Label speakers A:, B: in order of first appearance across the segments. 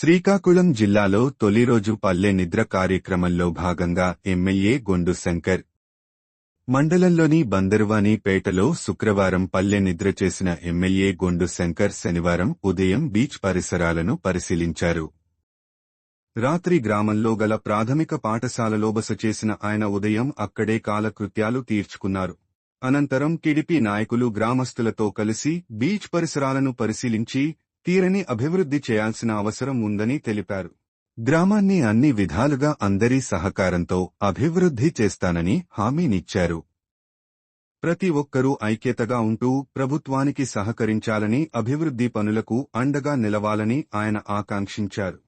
A: శ్రీకాకుళం జిల్లాలో తొలి రోజు పల్లె నిద్ర కార్యక్రమంలో భాగంగా ఎమ్మెల్యే గొండు శంకర్. మండలంలోని బందరువాని పేటలో శుక్రవారం పల్లె నిద్ర చేసిన ఎమ్మెల్యే గొండు శంకర్ శనివారం ఉదయం బీచ్ పరిసరాలను పరిశీలించారు. రాత్రి గ్రామంలో గల ప్రాథమిక పాఠశాలలో బస చేసిన ఆయన ఉదయం అక్కడే కాలకృత్యాలు తీర్చుకున్నారు. అనంతరం టిడిపి నాయకులు గ్రామస్తులతో కలిసి బీచ్ పరిసరాలను పరిశీలించి తీరని అభివృద్ధి చేయాల్సిన అవసరం ఉందని తెలిపారు. గ్రామాన్ని అన్ని విధాలుగా అందరి సహకారంతో అభివృద్ధి చేస్తానని హామీనిచ్చారు. ప్రతి ఒక్కరూ ఐక్యతగా ఉంటూ ప్రభుత్వానికి సహకరించాలని అభివృద్ధి పనులకు అండగా నిలవాలని ఆయన ఆకాంక్షించారు.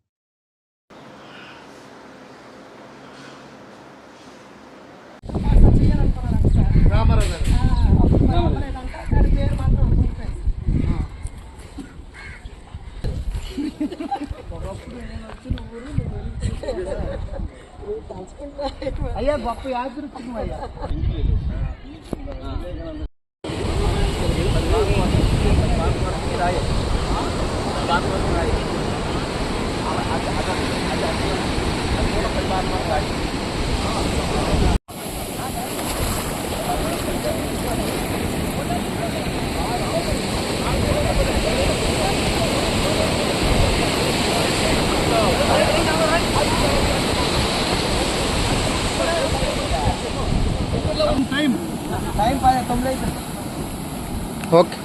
B: అయ్యా గొప్ప యాదృచ్ఛికం అయ్యా time Time. Time para tumlay.
C: Okay.